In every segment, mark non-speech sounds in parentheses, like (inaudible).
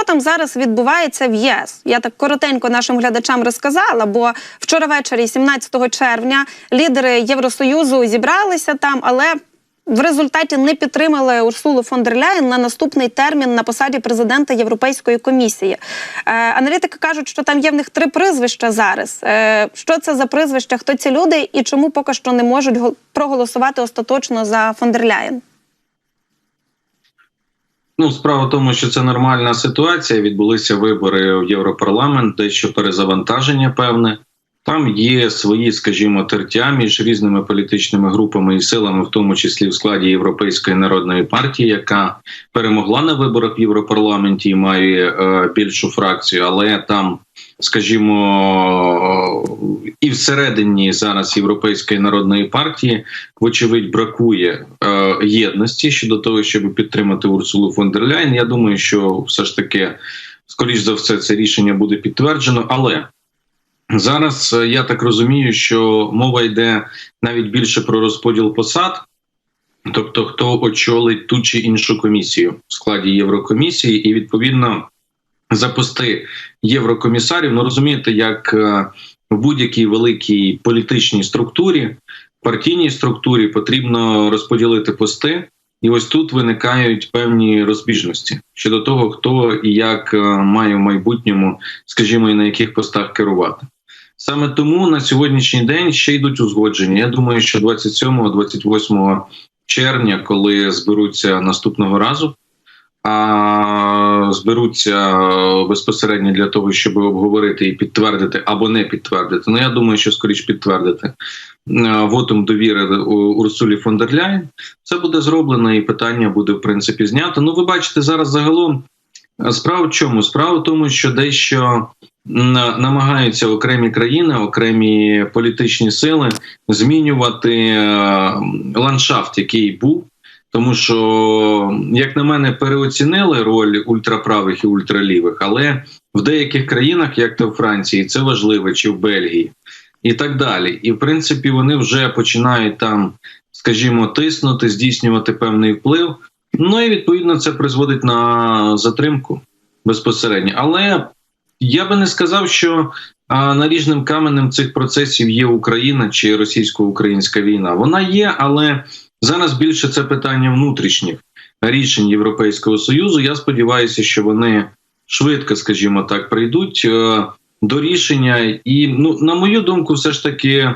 що там зараз відбувається в ЄС? Я так коротенько нашим глядачам розказала, бо вчора ввечері, 17 червня, лідери Євросоюзу зібралися там, але в результаті не підтримали Урсулу фон дер Ляєн на наступний термін на посаді президента Європейської комісії. Е, аналітики кажуть, що там є в них три прізвища зараз. Е, що це за прізвища? Хто ці люди і чому поки що не можуть гол- проголосувати остаточно за фон дер Ляєн? Ну, справа в тому, що це нормальна ситуація. Відбулися вибори в Європарламент, дещо перезавантаження певне. Там є свої, скажімо, тертя між різними політичними групами і силами, в тому числі в складі Європейської народної партії, яка перемогла на виборах в Європарламенті і має е, більшу фракцію, але там, скажімо, і всередині зараз Європейської народної партії, вочевидь, бракує е, єдності щодо того, щоб підтримати Урсулу фон дер Ляйн. Я думаю, що все ж таки, скоріш за все, це рішення буде підтверджено, але. Зараз е, я так розумію, що мова йде навіть більше про розподіл посад, тобто хто очолить ту чи іншу комісію в складі Єврокомісії, і відповідно за пости єврокомісарів. Ну розумієте, як е, в будь-якій великій політичній структурі, партійній структурі потрібно розподілити пости. І ось тут виникають певні розбіжності щодо того, хто і як е, має в майбутньому, скажімо, і на яких постах керувати. Саме тому на сьогоднішній день ще йдуть узгодження. Я думаю, що 27-28 червня, коли зберуться наступного разу, а зберуться безпосередньо для того, щоб обговорити і підтвердити або не підтвердити. Ну я думаю, що скоріш підтвердити е, вотум довіри у Урсулі фон дер Ляєн. Це буде зроблено, і питання буде в принципі знято. Ну, ви бачите, зараз загалом е, справа в чому? Справа в тому, що дещо намагаються окремі країни, окремі політичні сили змінювати е, ландшафт, який був. Тому що, як на мене, переоцінили роль ультраправих і ультралівих, але в деяких країнах, як то в Франції, це важливо, чи в Бельгії, і так далі. І в принципі, вони вже починають там, скажімо, тиснути, здійснювати певний вплив. Ну і відповідно це призводить на затримку безпосередньо. Але я би не сказав, що наріжним каменем цих процесів є Україна чи російсько-українська війна. Вона є, але зараз більше це питання внутрішніх рішень Європейського союзу. Я сподіваюся, що вони швидко, скажімо так, прийдуть е, до рішення. І ну, на мою думку, все ж таки е,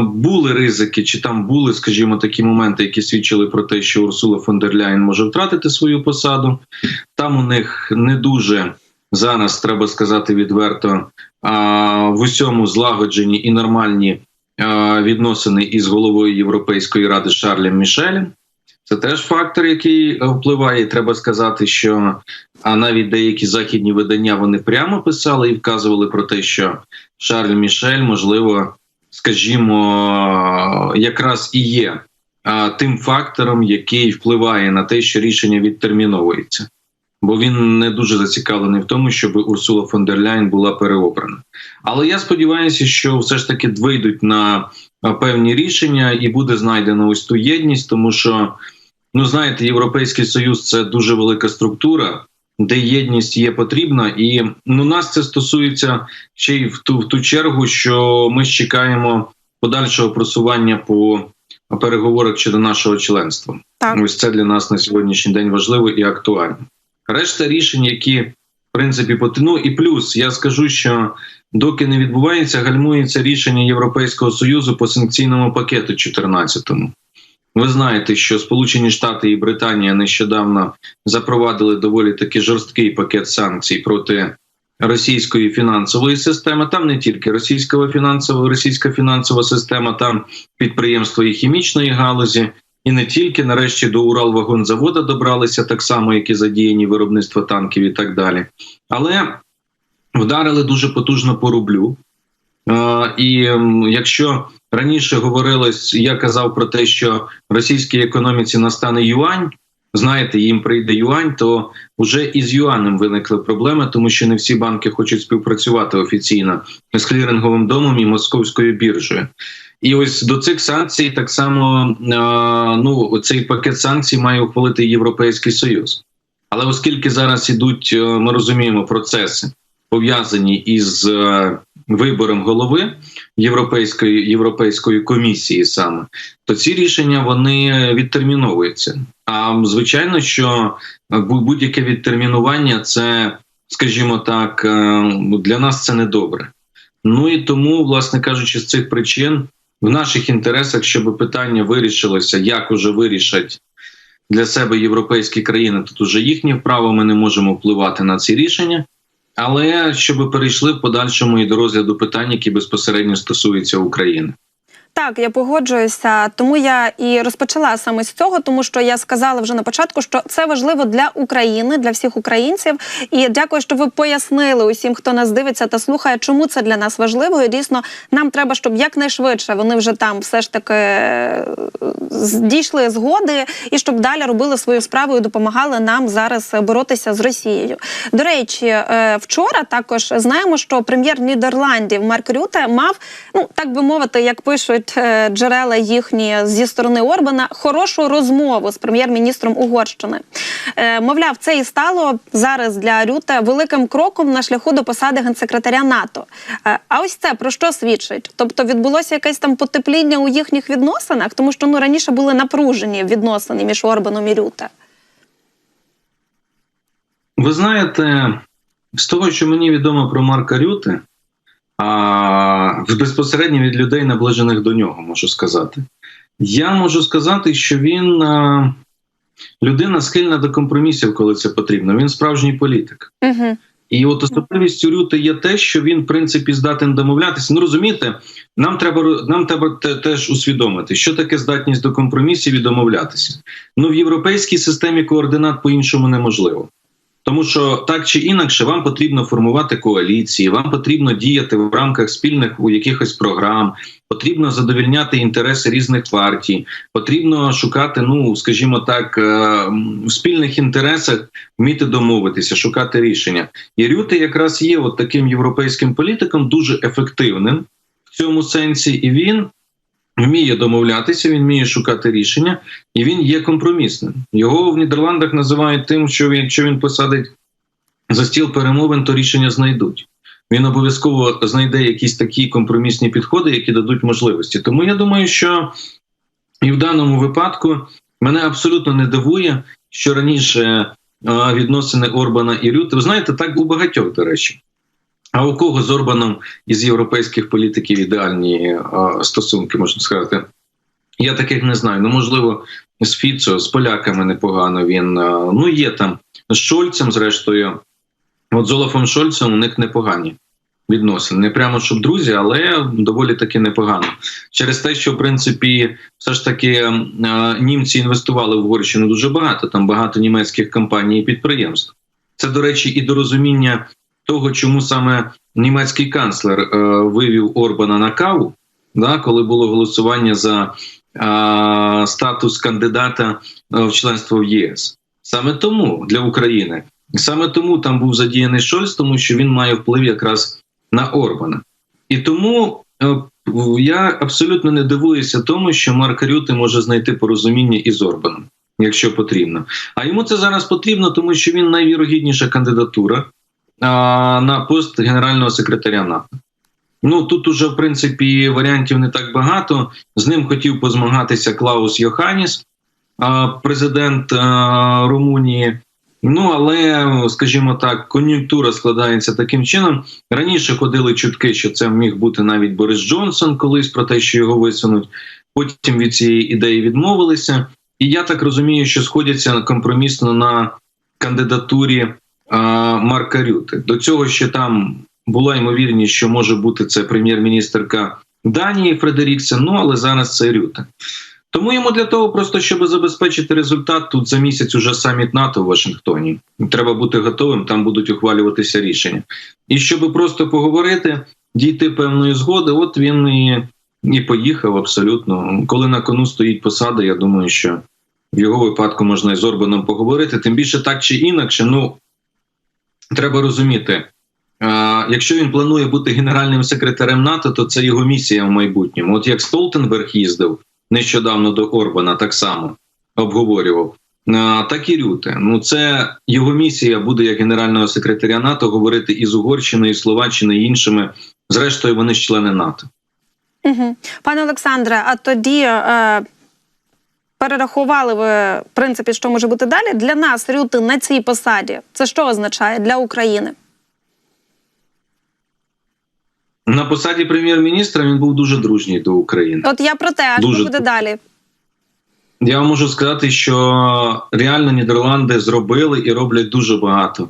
були ризики, чи там були, скажімо, такі моменти, які свідчили про те, що Урсула фон дер Ляйн може втратити свою посаду. Там у них не дуже зараз треба сказати відверто в усьому злагоджені і нормальні відносини із головою Європейської ради Шарлем Мішелем. Це теж фактор, який е, впливає. Треба сказати, що а навіть деякі західні видання вони прямо писали і вказували про те, що Шарль Мішель, можливо, скажімо, якраз і є тим фактором, який впливає на те, що рішення відтерміновується бо він не дуже зацікавлений в тому, щоб Урсула фон дер Ляйн була переобрана. Але я сподіваюся, що все ж таки вийдуть на певні рішення і буде знайдено ось ту єдність, тому що ну знаєте, європейський союз це дуже велика структура. Де єдність є потрібна, і ну нас це стосується ще й в ту в ту чергу, що ми чекаємо подальшого просування по переговорах щодо нашого членства. Так. Ось це для нас на сьогоднішній день важливо і актуально. Решта рішень, які в принципі поти- ну і плюс я скажу, що доки не відбувається, гальмується рішення Європейського союзу по санкційному пакету 14-му. Ви знаєте, що Сполучені Штати і Британія нещодавно запровадили доволі таки жорсткий пакет санкцій проти російської фінансової системи. Там не тільки російська фінансова, російська фінансова система, там підприємства і хімічної галузі, і не тільки нарешті до Уралвагонзавода добралися так само, як і задіяні виробництво танків і так далі. Але вдарили дуже потужно по рублю. І якщо раніше говорилось, я казав про те, що російській економіці настане юань. Знаєте, їм прийде юань, то вже із юанем виникли проблеми, тому що не всі банки хочуть співпрацювати офіційно з кліринговим домом і московською біржею. І ось до цих санкцій так само е, ну цей пакет санкцій має ухвалити Європейський Союз. Але оскільки зараз ідуть, е, ми розуміємо, процеси пов'язані із е, вибором голови Європейської Європейської комісії, саме то ці рішення вони відтерміновуються. А звичайно, що будь-яке відтермінування це, скажімо так, для нас це не добре. Ну і тому, власне кажучи, з цих причин в наших інтересах, щоб питання вирішилося, як уже вирішать для себе європейські країни, тут уже їхнє право, ми не можемо впливати на ці рішення. Але щоб перейшли в подальшому і до розгляду питань, які безпосередньо стосуються України. Так, я погоджуюся, тому я і розпочала саме з цього, тому що я сказала вже на початку, що це важливо для України, для всіх українців. І дякую, що ви пояснили усім, хто нас дивиться та слухає, чому це для нас важливо. І дійсно, нам треба, щоб якнайшвидше вони вже там все ж таки е, дійшли згоди, і щоб далі робили свою справу і допомагали нам зараз боротися з Росією. До речі, е, вчора також знаємо, що прем'єр Нідерландів Марк Рюте мав, ну так би мовити, як пишуть е, джерела їхні зі сторони Орбана, хорошу розмову з прем'єр-міністром Угорщини. Е, Мовляв, це і стало зараз для Рюте великим кроком на шляху до посади генсекретаря НАТО. Е, А ось це про що свідчить? Тобто відбулося якесь там потепління у їхніх відносинах, тому що ну раніше були напружені відносини між Орбаном і Рюте. Ви знаєте, з того, що мені відомо про Марка Рюте, а, безпосередньо від людей, наближених до нього, можу сказати. Я можу сказати, що він а, людина схильна до компромісів, коли це потрібно. Він справжній політик. Угу. І от особливістю Рюти є те, що він, в принципі, здатен домовлятися. Ну розумієте, нам треба нам треба те- теж усвідомити, що таке здатність до компромісів і домовлятися. Ну в європейській системі координат по-іншому неможливо. Тому що так чи інакше вам потрібно формувати коаліції, вам потрібно діяти в рамках спільних у якихось програм, потрібно задовільняти інтереси різних партій, потрібно шукати, ну скажімо так, е, в спільних інтересах вміти домовитися, шукати рішення. І Рюте якраз є от таким європейським політиком, дуже ефективним в цьому сенсі, і він вміє домовлятися, він вміє шукати рішення, і він є компромісним. Його в Нідерландах називають тим, що якщо він посадить за стіл перемовин, то рішення знайдуть. Він обов'язково знайде якісь такі компромісні підходи, які дадуть можливості. Тому я думаю, що і в даному випадку мене абсолютно не дивує, що раніше відносини Орбана і Рюти. Ви знаєте, так у багатьох, до речі. А у кого з Орбаном із європейських політиків ідеальні а, стосунки, можна сказати? Я таких не знаю. Ну, можливо, з Фіцо, з поляками непогано він. а, Ну, є там з Шольцем, зрештою. От з Олафом Шольцем у них непогані відносини. Не прямо щоб друзі, але доволі таки непогано. Через те, що в принципі все ж таки е, німці інвестували в Угорщину дуже багато. Там багато німецьких компаній і підприємств. Це, до речі, і до розуміння того, чому саме німецький канцлер е, вивів Орбана на каву, да, коли було голосування за е, статус кандидата е, в членство в ЄС. Саме тому для України, саме тому там був задіяний Шольц, тому що він має вплив якраз на Орбана. І тому е, я абсолютно не дивуюся тому, що Марк Рюти може знайти порозуміння із Орбаном, якщо потрібно. А йому це зараз потрібно, тому що він найвірогідніша кандидатура на пост генерального секретаря НАТО. Ну тут уже в принципі варіантів не так багато. З ним хотів позмагатися Клаус Йоханіс, президент Румунії. Ну але, скажімо так, кон'юнктура складається таким чином. Раніше ходили чутки, що це міг бути навіть Борис Джонсон, колись про те, що його висунуть. Потім від цієї ідеї відмовилися. І я так розумію, що сходяться компромісно на кандидатурі Марка Рюти. До цього ще там була ймовірність, що може бути це прем'єр-міністерка Данії Фредеріксен, ну але зараз це Рюте. Тому йому для того, просто щоб забезпечити результат, тут за місяць уже саміт НАТО в Вашингтоні. Треба бути готовим, там будуть ухвалюватися рішення. І щоб просто поговорити, дійти певної згоди, от він і, і поїхав абсолютно. Коли на кону стоїть посада, я думаю, що в його випадку можна і з Орбаном поговорити. Тим більше так чи інакше, ну треба розуміти. Якщо він планує бути генеральним секретарем НАТО, то це його місія в майбутньому. От як Столтенберг їздив нещодавно до Орбана, так само обговорював. так і Рюте. Ну це його місія буде як генерального секретаря НАТО говорити і з Угорщиною, і Словаччиною, і іншими. Зрештою, вони ж члени НАТО. Угу. Пане Олександре, а тоді е, перерахували ви в принципі, що може бути далі. Для нас Рюти на цій посаді. Це що означає для України? На посаді прем'єр-міністра він був дуже дружній до України. От я про те, а Дуже що буде далі? Я вам можу сказати, що реально Нідерланди зробили і роблять дуже багато.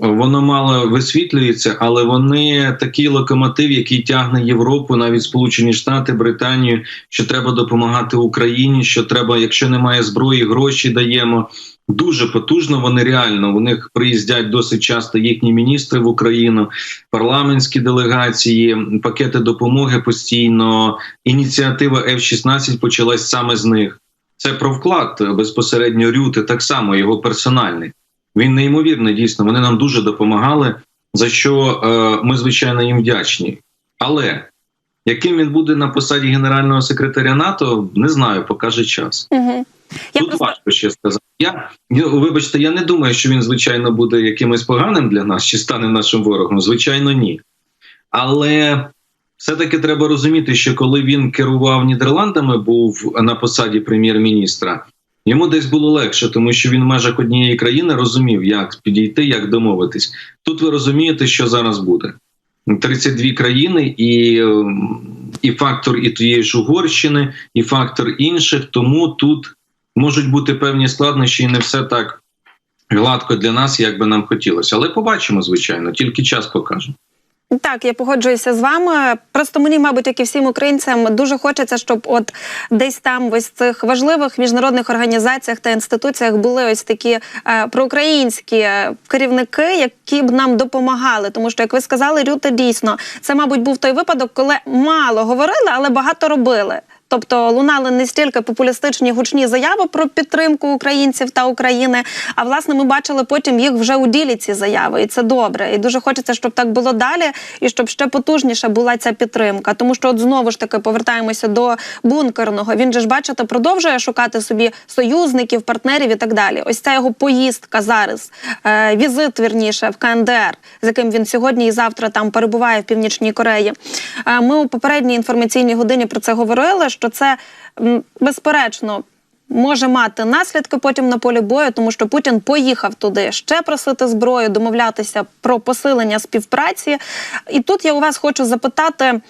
Воно мало висвітлюється, але вони такий локомотив, який тягне Європу, навіть Сполучені Штати, Британію, що треба допомагати Україні. Що треба, якщо немає зброї, гроші даємо. Дуже потужно. Вони реально у них приїздять досить часто їхні міністри в Україну, парламентські делегації, пакети допомоги постійно. Ініціатива F-16 почалась саме з них. Це про вклад безпосередньо Рюти, так само його персональний. Він неймовірний, дійсно. Вони нам дуже допомагали, за що е, ми звичайно їм вдячні. Але яким він буде на посаді генерального секретаря НАТО, не знаю, покаже час. Угу. Я Тут просто важко ще сказати. Я я- вибачте, я не думаю, що він звичайно буде якимось поганим для нас чи стане нашим ворогом. Звичайно, ні. Але все-таки треба розуміти, що коли він керував Нідерландами, був на посаді прем'єр-міністра, йому десь було легше, тому що він в межах однієї країни розумів, як підійти, як домовитись. Тут ви розумієте, що зараз буде. 32 країни, і, і фактор і тієї ж Угорщини, і фактор інших. Тому тут можуть бути певні складнощі, і не все так гладко для нас, як би нам хотілося. Але побачимо, звичайно, тільки час покаже. Так, я погоджуюся з вами. Просто мені, мабуть, як і всім українцям, дуже хочеться, щоб от десь там, в ось цих важливих міжнародних організаціях та інституціях були ось такі е, проукраїнські керівники, які б нам допомагали. Тому що, як ви сказали, Рюта дійсно це, мабуть, був той випадок, коли мало говорили, але багато робили. Тобто лунали не стільки популістичні гучні заяви про підтримку українців та України. А власне ми бачили потім їх вже у ділі ці заяви, і це добре. І дуже хочеться, щоб так було далі, і щоб ще потужніша була ця підтримка. Тому що, от знову ж таки, повертаємося до бункерного. Він же ж бачите, продовжує шукати собі союзників, партнерів і так далі. Ось ця його поїздка зараз, е, візит вірніше в КНДР, з яким він сьогодні і завтра там перебуває в північній Кореї. Е, ми у попередній інформаційній годині про це говорили. Що це безперечно може мати наслідки потім на полі бою, тому що Путін поїхав туди ще просити зброю, домовлятися про посилення співпраці. І тут я у вас хочу запитати.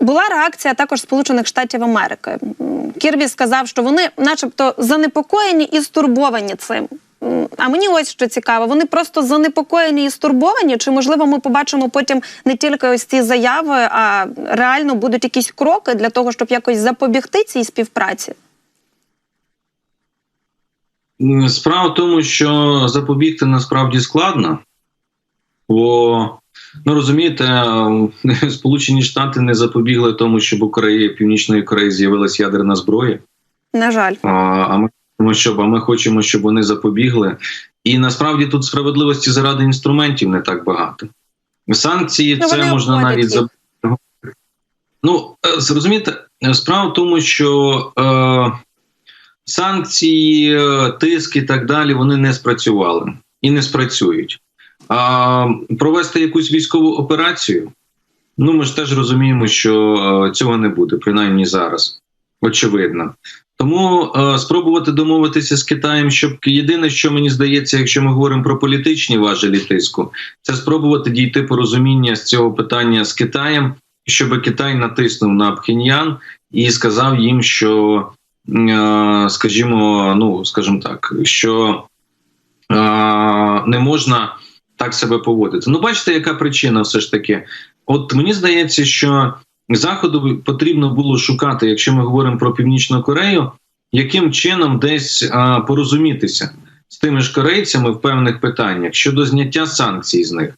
Була реакція також Сполучених Штатів Америки. М, Кірбі сказав, що вони, начебто, занепокоєні і стурбовані цим. А мені ось що цікаво, вони просто занепокоєні і стурбовані. Чи можливо ми побачимо потім не тільки ось ці заяви, а реально будуть якісь кроки для того, щоб якось запобігти цій співпраці? Справа в тому, що запобігти насправді складно, бо ну розумієте, (laughs) Сполучені Штати не запобігли тому, щоб у Кореї Північної Кореї з'явилася ядерна зброя. На жаль, А, А ми хочемо, щоб а ми хочемо, щоб вони запобігли. І насправді тут справедливості заради інструментів не так багато. Санкції Ну, це вони можна навіть їх. за ну е, зрозумієте, справа в тому, що е, санкції, е, тиск і так далі вони не спрацювали і не спрацюють. А провести якусь військову операцію. Ну, ми ж теж розуміємо, що е, цього не буде, принаймні зараз. Очевидно. Тому е, спробувати домовитися з Китаєм, щоб єдине, що мені здається, якщо ми говоримо про політичні важелі тиску, це спробувати дійти порозуміння з цього питання з Китаєм, щоб Китай натиснув на Пхеньян і сказав їм, що, е, скажімо, ну скажімо так, що е, не можна так себе поводити. Ну, бачите, яка причина все ж таки. От мені здається, що Заходу потрібно було шукати, якщо ми говоримо про Північну Корею, яким чином десь а, порозумітися з тими ж корейцями в певних питаннях щодо зняття санкцій з них.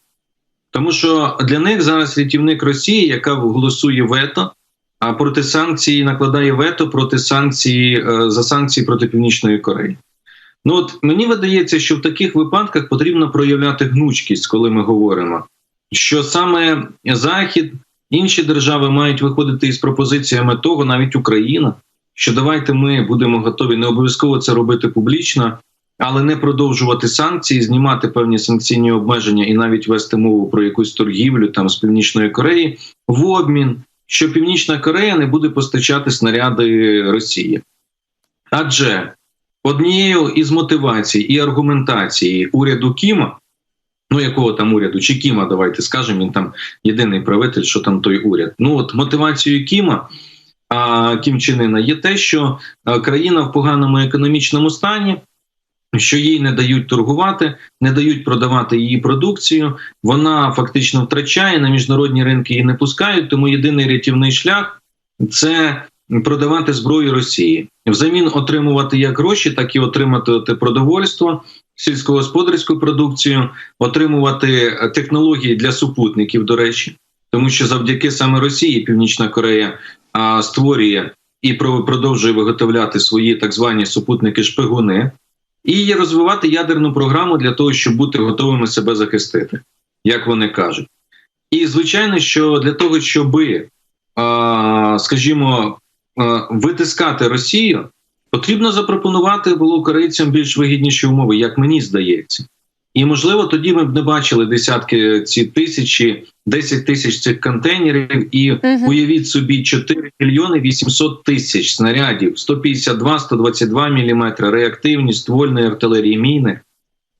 Тому що для них зараз рятівник Росії, яка голосує вето, а проти санкцій накладає вето проти санкцій е, за санкції проти Північної Кореї. Ну от мені видається, що в таких випадках потрібно проявляти гнучкість, коли ми говоримо, що саме Захід, інші держави мають виходити із пропозиціями того, навіть Україна, що давайте ми будемо готові не обов'язково це робити публічно, але не продовжувати санкції, знімати певні санкційні обмеження і навіть вести мову про якусь торгівлю там з північної Кореї в обмін, що Північна Корея не буде постачати снаряди Росії. Адже однією із мотивацій і аргументації уряду Кіма, ну якого там уряду, чи Кіма, давайте скажемо, він там єдиний правитель, що там той уряд. Ну от мотивацією Кіма. Кім Чен Ына є те, що країна в поганому економічному стані, що їй не дають торгувати, не дають продавати її продукцію. Вона фактично втрачає на міжнародні ринки її не пускають. Тому єдиний рятівний шлях це продавати зброю Росії, взамін отримувати як гроші, так і отримати продовольство, сільськогосподарську продукцію, отримувати е, технології для супутників. До речі, тому що завдяки саме Росії Північна Корея а, створює і продовжує виготовляти свої так звані супутники шпигуни, і розвивати ядерну програму для того, щоб бути готовими себе захистити, як вони кажуть. І звичайно, що для того, щоби, а, скажімо, витискати Росію, потрібно запропонувати було корейцям більш вигідніші умови, як мені здається. І можливо, тоді ми б не бачили десятки ці тисячі, 10 тисяч цих контейнерів, і Мгм. уявіть собі 4 мільйони 800 тисяч снарядів, 152, 122 міліметри, реактивні ствольної артилерії міни,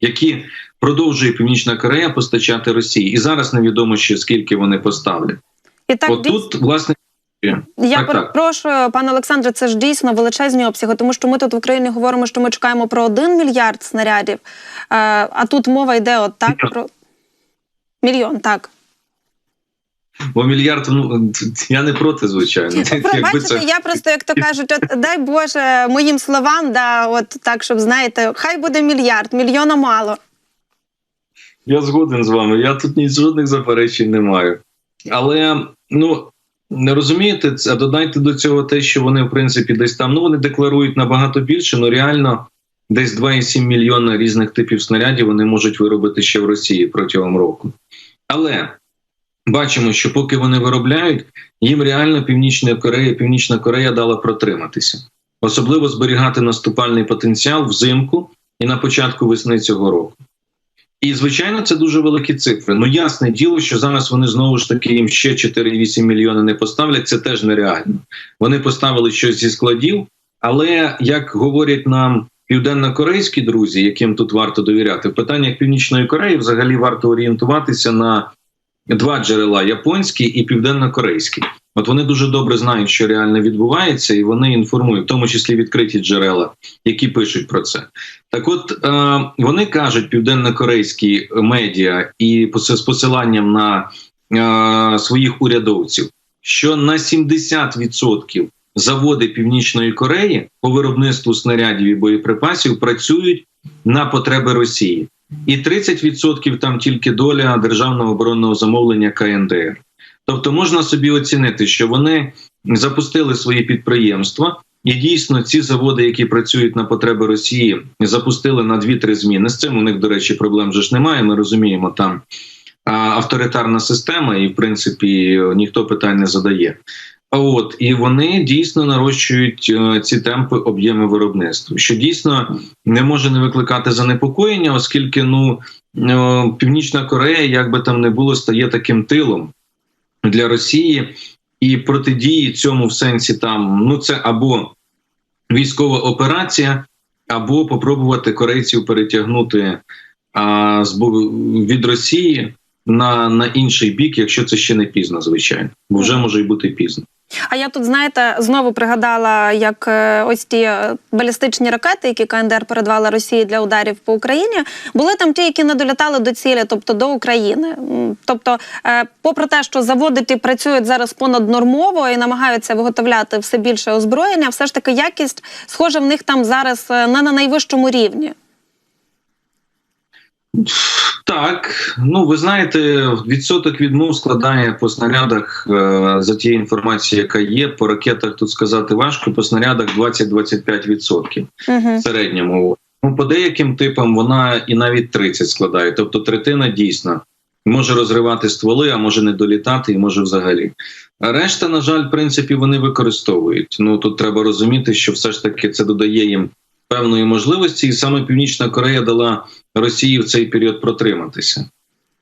які продовжує Північна Корея постачати Росії. І зараз невідомо ще скільки вони поставлять. І так От дійсно- тут, власне, Я Так, так. перепрошую, пане Олександре, це ж дійсно величезні обсяги, тому що ми тут в Україні говоримо, що ми чекаємо про один мільярд снарядів, е, а тут мова йде от так Мільйон. про мільйон, так. бо мільярд, ну я не проти, звичайно. Бачите, я просто, як то (laughs) кажуть, от дай Боже моїм словам, да, от так, щоб знаєте, хай буде мільярд, мільйона мало. Я згоден з вами. Я тут ні жодних заперечень не маю. Але ну не розумієте, це додайте до цього те, що вони в принципі десь там ну вони декларують набагато більше, ну реально десь 2,7 мільйона різних типів снарядів вони можуть виробити ще в Росії протягом року. Але бачимо, що поки вони виробляють, їм реально Північна Корея, Північна Корея дала протриматися, особливо зберігати наступальний потенціал взимку і на початку весни цього року. І звичайно, це дуже великі цифри. Ну ясне діло, що зараз вони знову ж таки їм ще 4,8 мільйони не поставлять. Це теж нереально. Вони поставили щось зі складів, але як говорять нам південно-корейські друзі, яким тут варто довіряти, в питаннях Північної Кореї взагалі варто орієнтуватися на два джерела: японський і південно-корейський. От вони дуже добре знають, що реально відбувається, і вони інформують, в тому числі відкриті джерела, які пишуть про це. Так, от е, вони кажуть, південно-корейські медіа, і з посиланням на е, своїх урядовців, що на 70% заводи Північної Кореї по виробництву снарядів і боєприпасів працюють на потреби Росії, і 30% там тільки доля державного оборонного замовлення КНДР. Тобто можна собі оцінити, що вони запустили свої підприємства, і дійсно ці заводи, які працюють на потреби Росії, запустили на 2-3 зміни. З цим у них, до речі, проблем вже ж немає. Ми розуміємо, там авторитарна система, і в принципі ніхто питань не задає. А От і вони дійсно нарощують е, ці темпи об'єми виробництва, що дійсно не може не викликати занепокоєння, оскільки ну е, Північна Корея, як би там не було, стає таким тилом для Росії і протидії цьому в сенсі там ну це або військова операція, або попробувати корейців перетягнути а, з від Росії на, на інший бік, якщо це ще не пізно, звичайно, бо вже може й бути пізно. А я тут, знаєте, знову пригадала, як е, ось ті е, балістичні ракети, які КНДР передавала Росії для ударів по Україні, були там ті, які не долітали до цілі, тобто до України. Тобто, е, попри те, що заводи ті працюють зараз понаднормово і намагаються виготовляти все більше озброєння, все ж таки якість схоже в них там зараз не на найвищому рівні. Так, ну ви знаєте, відсоток відмов складає по снарядах е, за тією інформацією, яка є. По ракетах тут сказати важко, по снарядах 20-25% Угу. в середньому. Ну, по деяким типам вона і навіть 30 складає, тобто третина дійсно може розривати стволи, а може не долітати, і може взагалі. А Решта, на жаль, в принципі, вони використовують. Ну тут треба розуміти, що все ж таки це додає їм певної можливості, і саме Північна Корея дала Росії в цей період протриматися.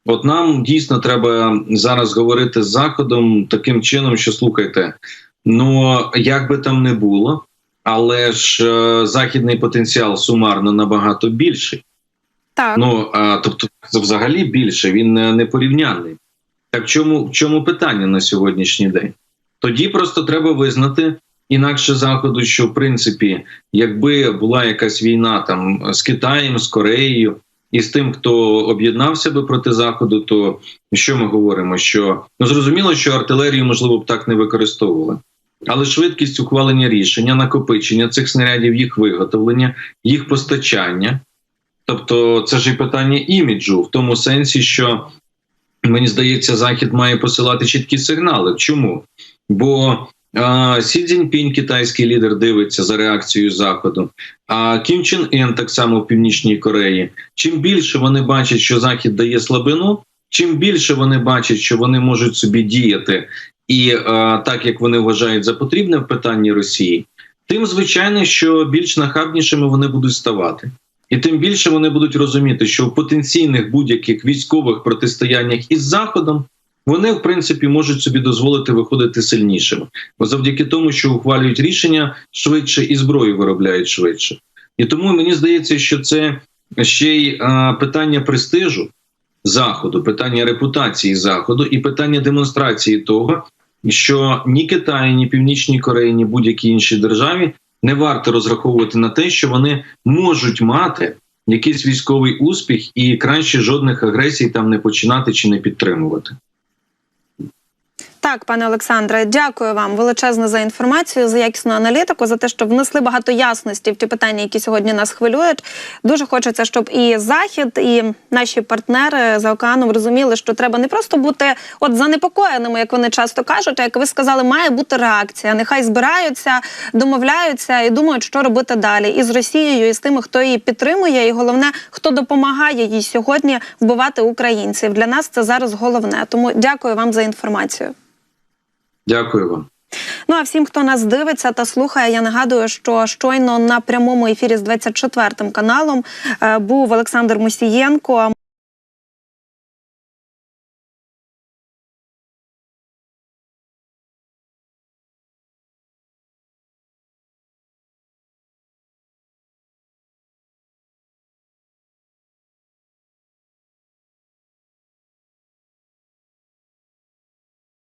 От нам дійсно треба зараз говорити з Заходом таким чином, що слухайте, ну як би там не було, але ж е, західний потенціал сумарно набагато більший. Так. Ну а, тобто, взагалі більше, він не, не порівнянний. Так чому, в чому питання на сьогоднішній день? Тоді просто треба визнати інакше заходу, що в принципі, якби була якась війна там з Китаєм, з Кореєю і з тим, хто об'єднався би проти заходу, то що ми говоримо? Що ну зрозуміло, що артилерію можливо б так не використовували. Але швидкість ухвалення рішення, накопичення цих снарядів, їх виготовлення, їх постачання. Тобто, це ж і питання іміджу в тому сенсі, що мені здається, Захід має посилати чіткі сигнали. Чому? Бо Сі Цзіньпінь, китайський лідер, дивиться за реакцією Заходу. А Кім Чен Ін так само в Північній Кореї. Чим більше вони бачать, що Захід дає слабину, чим більше вони бачать, що вони можуть собі діяти і а, так як вони вважають за потрібне в питанні Росії, тим звичайно, що більш нахабнішими вони будуть ставати. І тим більше вони будуть розуміти, що в потенційних будь-яких військових протистояннях із Заходом вони, в принципі, можуть собі дозволити виходити сильнішими, бо завдяки тому, що ухвалюють рішення швидше і зброю виробляють швидше. І тому мені здається, що це ще й питання престижу Заходу, питання репутації Заходу і питання демонстрації того, що ні Китай, ні Північній Кореї, ні будь-якій іншій державі не варто розраховувати на те, що вони можуть мати якийсь військовий успіх, і краще жодних агресій там не починати чи не підтримувати. Так, пане Олександре, дякую вам величезно за інформацію, за якісну аналітику, за те, що внесли багато ясності в ті питання, які сьогодні нас хвилюють. Дуже хочеться, щоб і захід, і наші партнери за океаном розуміли, що треба не просто бути от занепокоєними, як вони часто кажуть. А як ви сказали, має бути реакція. Нехай збираються, домовляються і думають, що робити далі. І з Росією, і з тими, хто її підтримує, і головне, хто допомагає їй сьогодні вбивати українців. Для нас це зараз головне. Тому дякую вам за інформацію. Дякую вам. Ну а всім, хто нас дивиться та слухає, я нагадую, що щойно на прямому ефірі з 24 каналом е, був Олександр Мусієнко.